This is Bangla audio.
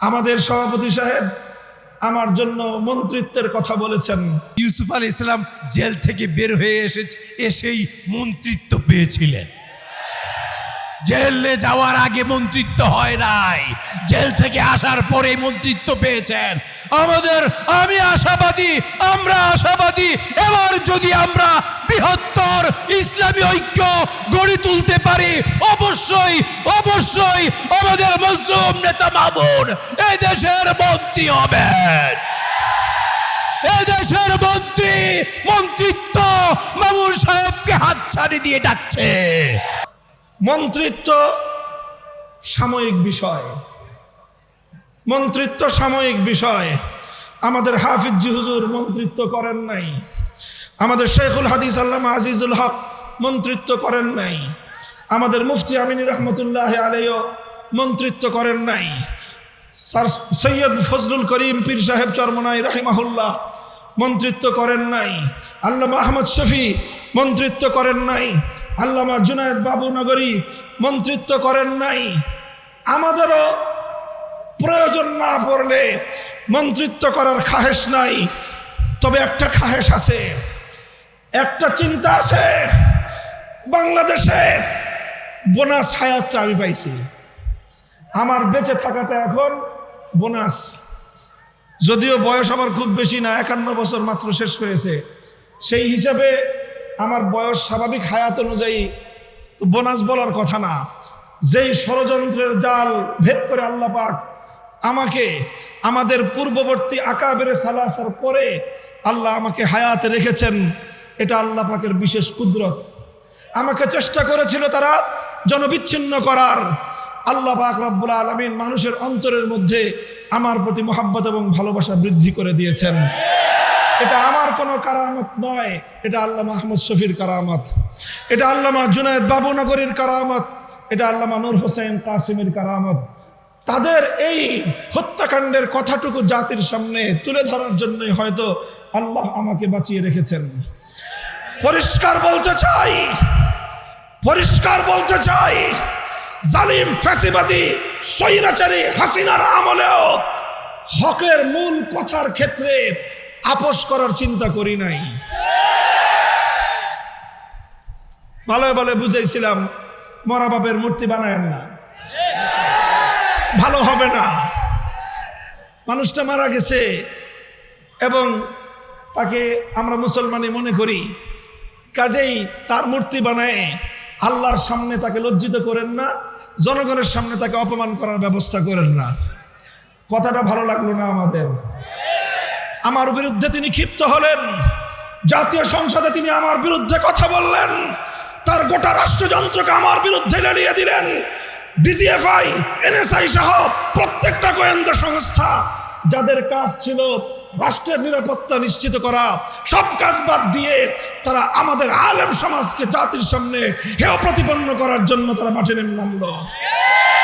আমাদের সভাপতি সাহেব আমার জন্য মন্ত্রিত্বের কথা বলেছেন। ইউসুফ আল ইসলাম জেল থেকে বের হয়ে এসেছে, এসেই মন্ত্রিত্ব পেয়েছিলেন। জেলে যাওয়ার আগে মন্ত্রিত্ব হয় নাই। জেল থেকে আসার পরে মন্ত্রিত্ব পেয়েছেন। আমাদের আমি আশাবাদী, আমরা আশাবাদী, এবার যদি আমরা বৃহত্তর ইসলামী ঐক্য গড়ে তুলতে পারি, অবশ্যই অবশ্যই আমাদের মজলুম নেতা মামুন এই দেশের মন্ত্রী হবেন। এদেশের মন্ত্রী, মন্ত্রিত্ব মামুন সাহেবকে হাতছানি দিয়ে ডাকছে। মন্ত্রিত্ব সাময়িক বিষয়। মন্ত্রিত্ব সাময়িক বিষয়। আমাদের হাফিজি হুজুর মন্ত্রিত্ব করেন নাই। আমাদের শেখুল হাদিস আল্লামা আজিজুল হক মন্ত্রিত্ব করেন নাই। আমাদের মুফতি আমিনী রহমতুল্লাহ আলাইও মন্ত্রিত্ব করেন নাই। সৈয়দ ফজলুল করিম পীর সাহেব চরমনাই রাহিমাহুল্লাহ মন্ত্রিত্ব করেন নাই। আল্লামা আহমদ শফি মন্ত্রিত্ব করেন নাই। আল্লামা জুনায়দ বাবু নগরী মন্ত্রিত্ব করেন নাই। আমাদেরও প্রয়োজন না পড়লে মন্ত্রিত্ব করার খাহেস নাই। তবে একটা খাহেস আছে। একটা চিন্তা আছে। বাংলাদেশে বোনাস হায়াতটা আমি পাইছি। আমার বেঁচে থাকাটা এখন বোনাস। যদিও বয়স আমার খুব বেশি না, একান্ন বছর মাত্র শেষ হয়েছে। সেই হিসাবে আমার বয়স স্বাভাবিক হায়াত অনুযায়ী, তো বোনাস বলার কথা না। যেই ষড়যন্ত্রের জাল ভেদ করে আল্লাহ পাক আমাকে আমাদের পূর্ববর্তী আকাবের সালাসার পরে আল্লাহ আমাকে হায়াতে রেখেছেন, এটা আল্লাহ পাকের বিশেষ কুদরত। আমাকে চেষ্টা করেছিল তারা জনবিচ্ছিন্ন করার। আল্লাহ পাক রব্বুল আলমিন মানুষের অন্তরের মধ্যে আমার প্রতি মোহাব্বত এবং ভালোবাসা বৃদ্ধি করে দিয়েছেন। এটা আমার কোনো কারামত নয়, এটা আল্লাহ মাহমুদ শফির কারামত। এটা আল্লামা জুনায়দ বাবুনগরীর কারামত, এটা আল্লামা নূর হোসেন কাসিমের কারামত। তাদের এই হত্যাকাণ্ডের কথাটুকু জাতির সামনে তুলে ধরার জন্যই হয়তো আল্লাহ আমাকে বাঁচিয়ে রেখেছেন। পরিষ্কার বলতে চাই, পরিষ্কার বলতে চাই, জালিম, ফ্যাসিবাদী, স্বৈরাচারী হাসিনার আমলেও হকের মূল কথার ক্ষেত্রে আপোষ করার চিন্তা করি নাই। ভালো ভালো বুঝাইছিলাম, মরা বাপের মূর্তি বানায়েন না। ভালো হবে না। মানুষটা মারা গেছে এবং তাকে আমরা মুসলমানই মনে করি। কাজেই তার মূর্তি বানায় আল্লাহর সামনে তাকে লজ্জিত করেন না, জনগণের সামনে তাকে অপমান করার ব্যবস্থা করেন না। কথাটা ভালো লাগল না আমাদের। আমার বিরুদ্ধে তিনি ক্ষিপ্ত হলেন। জাতীয় সংসদে তিনি আমার বিরুদ্ধে কথা বললেন। তার গোটা রাষ্ট্রযন্ত্রকে আমার বিরুদ্ধে লেলিয়ে দিলেন। ডিজিএফআই, এনএসআই সহ প্রত্যেকটা গোয়েন্দা সংস্থা, যাদের কাজ ছিল রাষ্ট্রের নিরাপত্তা নিশ্চিত করা, সব কাজ বাদ দিয়ে তারা আমাদের আলেম সমাজকে জাতির সামনে হেয় প্রতিপন্ন করার জন্য তারা মাঠে নেমে নামলো।